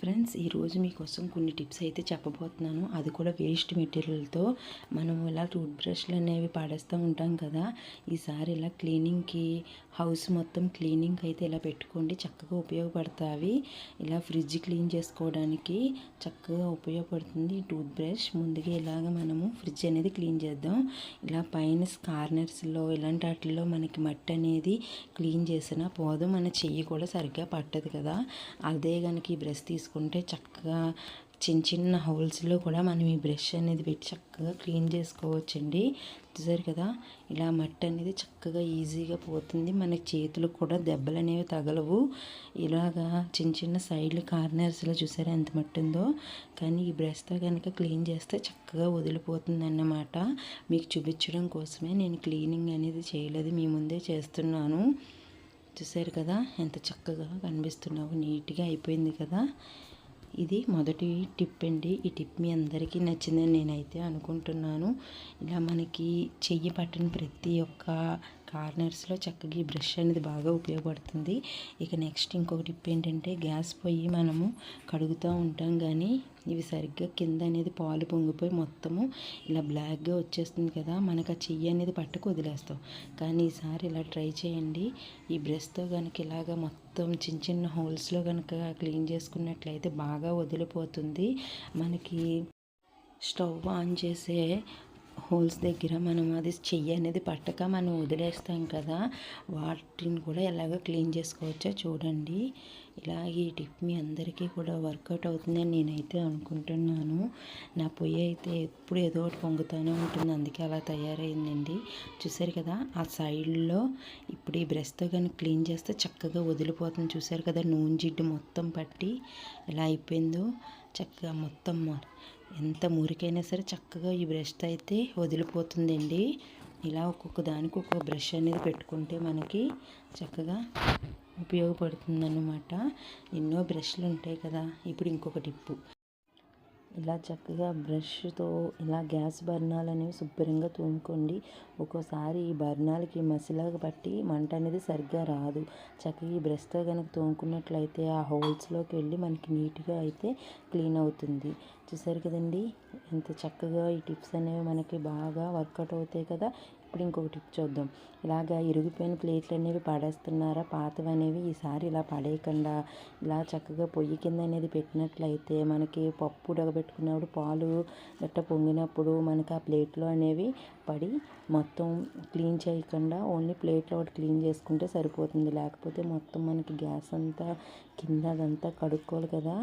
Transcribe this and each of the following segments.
Friends ఈరోజు మీకోసం కొన్ని టిప్స్ అయితే చెప్పబోతున్నాను. అది కూడా వేస్ట్ మెటీరియల్తో. మనం ఇలా టూత్ బ్రష్లు అనేవి పాడేస్తూ ఉంటాం కదా ఈసారి ఇలా క్లీనింగ్కి హౌస్ మొత్తం క్లీనింగ్ అయితే ఇలా పెట్టుకోండి. చక్కగా ఉపయోగపడతాయి ఇలా ఫ్రిడ్జ్ క్లీన్ చేసుకోవడానికి చక్కగా ఉపయోగపడుతుంది టూత్ బ్రష్. ముందుగా ఇలాగ మనము ఫ్రిడ్జ్ అనేది క్లీన్ చేద్దాం. ఇలా పైన కార్నర్స్లో ఇలాంటి వాటిల్లో మనకి మట్టి అనేది క్లీన్ చేసినా పోదు మన చెయ్యి కూడా సరిగ్గా పట్టదు కదా. అదే కనుక ఈ బ్రష్ తీసుకుంటే చక్కగా చిన్న చిన్న హోల్స్లో కూడా మనం ఈ బ్రష్ అనేది పెట్టి చక్కగా క్లీన్ చేసుకోవచ్చండి. చూసారు కదా? ఇలా మట్టి అనేది చక్కగా ఈజీగా పోతుంది. మన చేతులకు కూడా దెబ్బలు అనేవి తగలవు. ఇలాగా చిన్న చిన్న సైడ్లు కార్నర్స్లో చూసారా ఎంత మట్టి ఉందో? కానీ ఈ బ్రష్తో కనుక క్లీన్ చేస్తే చక్కగా వదిలిపోతుంది అన్నమాట మీకు చూపించడం కోసమే నేను క్లీనింగ్ అనేది చేయలేదు. మీ ముందే చేస్తున్నాను. చూసారు కదా ఎంత చక్కగా కనిపిస్తున్నావు నీట్గా అయిపోయింది కదా. ఇది మొదటి టిప్ అండి. ఈ టిప్ మీ అందరికీ నచ్చిందని నేనైతే అనుకుంటున్నాను. ఇలా మనకి చెయ్యి పట్టిన ప్రతి ఒక్క కార్నర్స్లో చక్కగా ఈ బ్రష్ అనేది బాగా ఉపయోగపడుతుంది. ఇక నెక్స్ట్ ఇంకొక టిప్ ఏంటంటే గ్యాస్ పొయ్యి మనము కడుగుతూ ఉంటాం కానీ ఇవి సరిగ్గా కింద అనేది పాలు పొంగిపోయి మొత్తము ఇలా బ్లాక్గా వచ్చేస్తుంది కదా మనకు ఆ చెయ్యి అనేది పట్టుకు వదిలేస్తాం. కానీ ఈసారి ఇలా ట్రై చేయండి. ఈ బ్రష్తో కనుక ఇలాగ మొత్తం చిన్న చిన్న హోల్స్లో కనుక క్లీన్ చేసుకున్నట్లయితే బాగా వదిలిపోతుంది. మనకి స్టవ్ ఆన్ చేసే హోల్స్ దగ్గర మనం అది చెయ్యి అనేది పట్టక మనం వదిలేస్తాం కదా వాటిని కూడా ఎలాగ క్లీన్ చేసుకోవచ్చో చూడండి. ఇలా ఈ టిప్ మీ అందరికీ కూడా వర్కౌట్ అవుతుందని నేనైతే అనుకుంటున్నాను. నా పొయ్యి అయితే ఎప్పుడు ఏదో ఒకటి పొంగుతూనే ఉంటుంది అందుకే అలా తయారైందండి. చూసారు కదా ఆ సైడ్లో ఇప్పుడు ఈ బ్రష్తో కానీ క్లీన్ చేస్తే చక్కగా వదిలిపోతుంది. చూసారు కదా నూనె జిడ్డు మొత్తం పట్టి ఎలా అయిపోయిందో చక్కగా మొత్తం ఎంత మురికైనా సరే చక్కగా ఈ బ్రష్ అయితే వదిలిపోతుందండి. ఇలా ఒక్కొక్క దానికి ఒక్కొక్క బ్రష్ అనేది పెట్టుకుంటే మనకి చక్కగా ఉపయోగపడుతుందన్నమాట. ఎన్నో బ్రష్లు ఉంటాయి కదా. ఇప్పుడు ఇంకొక టిప్పు. ఇలా చక్కగా బ్రష్తో ఇలా గ్యాస్ బర్ణాలు అనేవి శుభ్రంగా తోముకోండి. ఒక్కోసారి ఈ బర్ణాలకి మసిలాగా పట్టి మంట అనేది సరిగ్గా రాదు. చక్కగా ఈ బ్రష్తో కనుక తోముకున్నట్లయితే ఆ హోల్స్లోకి వెళ్ళి మనకి నీట్గా అయితే క్లీన్ అవుతుంది. చూసారు కదండి? ఎంత చక్కగా ఈ టిప్స్ అనేవి మనకి బాగా వర్కౌట్ అవుతాయి కదా? ఇప్పుడు ఇంకొక టిప్ చూద్దాం. ఇలాగా ఇరిగిపోయిన ప్లేట్లు అనేవి పడేస్తున్నారా? పాతవి అనేవి ఈసారి ఇలా పడేయకుండా ఇలా చక్కగా పొయ్యి కింద అనేది పెట్టినట్లయితే మనకి పప్పు ఉడకబెట్టుకున్నప్పుడు పాలు గట్ట పొంగినప్పుడు మనకి ఆ ప్లేట్లో అనేవి పడి మొత్తం క్లీన్ చేయకుండా ఓన్లీ ప్లేట్లో ఒకటి క్లీన్ చేసుకుంటే సరిపోతుంది. లేకపోతే మొత్తం మనకి గ్యాస్ అంతా కింద అదంతా కడుక్కోవాలి కదా.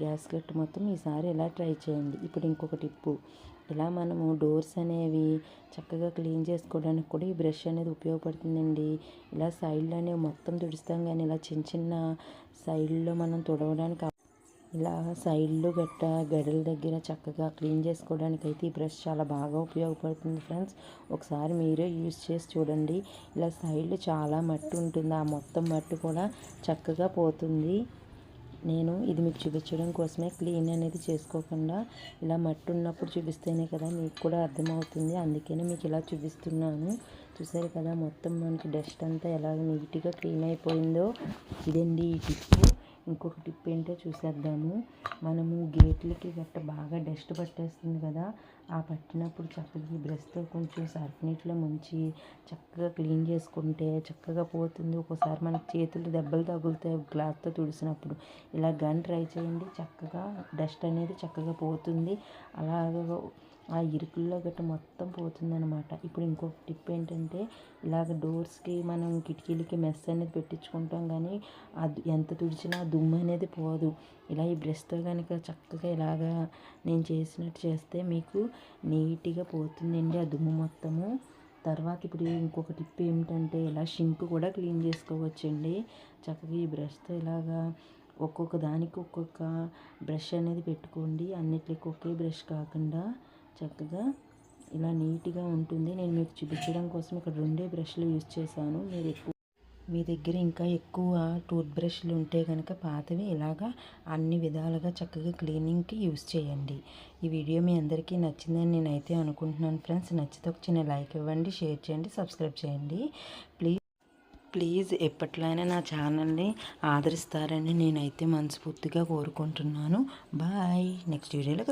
గ్యాస్ గట్టు మొత్తం ఈసారి ఇలా ట్రై చేయండి. ఇప్పుడు ఇంకొక టిప్పు. ఇలా మనము డోర్స్ అనేవి చక్కగా క్లీన్ చేసుకోవడానికి కూడా ఈ బ్రష్ అనేది ఉపయోగపడుతుందండి. ఇలా సైడ్లు అనేవి మొత్తం తుడుస్తాం కానీ ఇలా చిన్న చిన్న సైడ్లో మనం తుడవడానికి ఇలా సైడ్లు గట్ట గడల దగ్గర చక్కగా క్లీన్ చేసుకోవడానికి అయితే ఈ బ్రష్ చాలా బాగా ఉపయోగపడుతుంది ఫ్రెండ్స్. ఒకసారి మీరే యూజ్ చేసి చూడండి. ఇలా సైడ్లు చాలా మట్టి ఉంటుంది. ఆ మొత్తం మట్టి కూడా చక్కగా పోతుంది. నేను ఇది మీకు చూపించడం కోసమే క్లీన్ అనేది చేసుకోకుండా ఇలా మట్టి ఉన్నప్పుడు చూపిస్తేనే కదా మీకు కూడా అర్థమవుతుంది. అందుకనే మీకు ఇలా చూపిస్తున్నాను. చూసారు కదా మొత్తం మనకి డస్ట్ అంతా ఎలా నీట్గా క్లీన్ అయిపోయిందో. ఇదండి ఈ టిప్పు. ఇంకొక టిప్ ఏంటో చూసేద్దాము. మనము గేట్లకి గట్ట బాగా డస్ట్ పట్టేస్తుంది కదా ఆ పట్టినప్పుడు చక్కగా ఈ బ్రష్తో కొంచెం సర్ఫ్ నీటిలో ముంచి చక్కగా క్లీన్ చేసుకుంటే చక్కగా పోతుంది. ఒక్కోసారి మనకి చేతులు దెబ్బలు తగులుతాయి గ్లాస్తో తుడిసినప్పుడు. ఇలా గన్ ట్రై చేయండి చక్కగా డస్ట్ అనేది చక్కగా పోతుంది. అలాగా ఆ ఇరుకుల్లో గట్ట మొత్తం పోతుందనమాట ఇప్పుడు ఇంకొక టిప్ ఏంటంటే ఇలాగ డోర్స్కి మనం కిటికీలకి మెస్ అనేది పెట్టించుకుంటాం కానీ అది ఎంత తుడిచినా దుమ్ము అనేది పోదు. ఇలా ఈ బ్రష్తో కనుక చక్కగా ఇలాగా నేను చేసినట్టు చేస్తే మీకు నీట్గా పోతుందండి ఆ దుమ్ము మొత్తము. తర్వాత ఇప్పుడు ఇంకొక టిప్ ఏమిటంటే ఇలా షింక్ కూడా క్లీన్ చేసుకోవచ్చండి. చక్కగా ఈ బ్రష్తో ఇలాగా ఒక్కొక్క దానికి ఒక్కొక్క బ్రష్ అనేది పెట్టుకోండి. అన్నిటికి ఒకే బ్రష్ కాకుండా చక్కగా ఇలా నీట్గా ఉంటుంది. నేను మీకు చూపించడం కోసం ఇక్కడ రెండే బ్రష్లు యూజ్ చేశాను. మీరు ఎక్కువ మీ దగ్గర ఇంకా ఎక్కువ టూత్ బ్రష్లు ఉంటే కనుక పాతవి ఇలాగా అన్ని విధాలుగా చక్కగా క్లీనింగ్కి యూస్ చేయండి. ఈ వీడియో మీ అందరికీ నచ్చిందని నేనైతే అనుకుంటున్నాను ఫ్రెండ్స్. నచ్చితే ఒక చిన్న లైక్ ఇవ్వండి షేర్ చేయండి సబ్స్క్రైబ్ చేయండి. ప్లీజ్ ప్లీజ్ ఎప్పట్లైనా నా ఛానల్ని ఆదరిస్తారని నేనైతే మనస్ఫూర్తిగా కోరుకుంటున్నాను. బాయ్. నెక్స్ట్ వీడియోలో